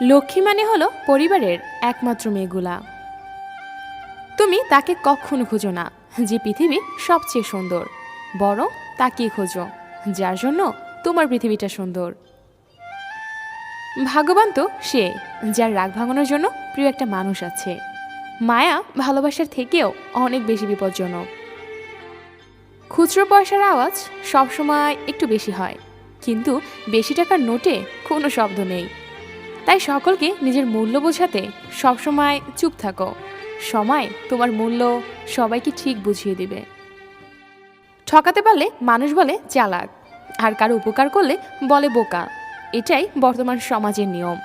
লক্ষ্মী মানে হলো পরিবারের একমাত্র মেয়েগুলা। তুমি তাকে কখনো খুঁজো না, যে পৃথিবী সবচেয়ে সুন্দর, বরং তাকেই খোঁজো, যার জন্য তোমার পৃথিবীটা সুন্দর। ভাগ্যবান তো সে, যার রাগ ভাঙানোর জন্য প্রিয় একটা মানুষ আছে। মায়া ভালোবাসার থেকেও অনেক বেশি বিপজ্জনক। খুচরো পয়সার আওয়াজ সবসময় একটু বেশি হয়, কিন্তু বেশি টাকার নোটে কোনো শব্দ নেই। তাই সকলকে নিজের মূল্য বোঝাতে সবসময় চুপ থাকো। সময় তোমার মূল্য সবাইকে ঠিক বুঝিয়ে দিবে। ঠকাতে পারলে মানুষ বলে চালাক, আর কারও উপকার করলে বলে বোকা। এটাই বর্তমান সমাজের নিয়ম।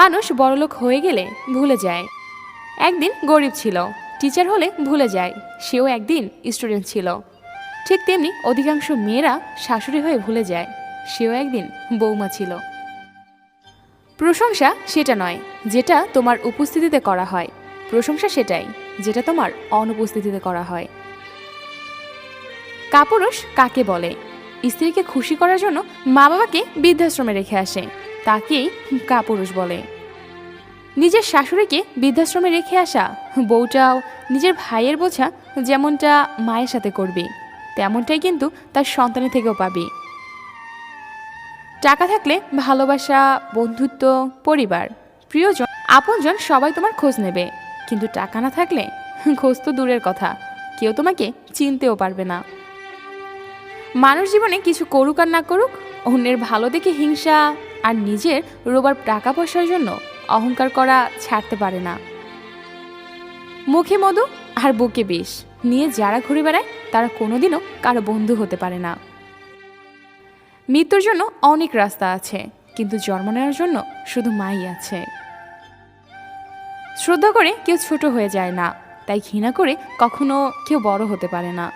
মানুষ বড়লোক হয়ে গেলে ভুলে যায়। একদিন গরিব ছিল টিচার হলে ভুলে যায়, সেও একদিন স্টুডেন্ট ছিল। ঠিক তেমনি অধিকাংশ মেয়েরা শাশুড়ি হয়ে ভুলে যায়, সেও একদিন বৌমা ছিল। প্রশংসা সেটা নয়, যেটা তোমার উপস্থিতিতে করা হয়। প্রশংসা সেটাই, যেটা তোমার অনুপস্থিতিতে করা হয়। কাপুরুষ কাকে বলে? স্ত্রীকে খুশি করার জন্য মা বাবাকে বৃদ্ধাশ্রমে রেখে আসে, তাকেই কাপুরুষ বলে। নিজের শাশুড়িকে বৃদ্ধাশ্রমে রেখে আসা বউটাও নিজের ভাইয়ের বোঝা যেমনটা মায়ের সাথে করবে, তেমনটাই কিন্তু তার সন্তানের থেকেও পাবে। টাকা থাকলে ভালোবাসা, বন্ধুত্ব, পরিবার, প্রিয়জন, আপনজন সবাই তোমার খোঁজ নেবে। কিন্তু টাকা না থাকলে খোঁজ তো দূরের কথা, কেউ তোমাকে চিনতেও পারবে না। মানুষ জীবনে কিছু করুক আর না করুক, অন্যের ভালো দেখে হিংসা আর নিজের রোবার টাকা পয়সার জন্য অহংকার করা ছাড়তে পারে না। মুখে মধু আর বুকে বিষ, নিয়ে যারা ঘুরে বেড়ায়, তারা কোনোদিনও কারও বন্ধু হতে পারে না। মৃত্যুর জন্য অনেক রাস্তা আছে, কিন্তু জন্ম নেওয়ার জন্য শুধু মাই আছে। শ্রদ্ধা করে কেউ ছোট হয়ে যায় না, তাই ঘৃণা করে কখনো কেউ বড় হতে পারে না।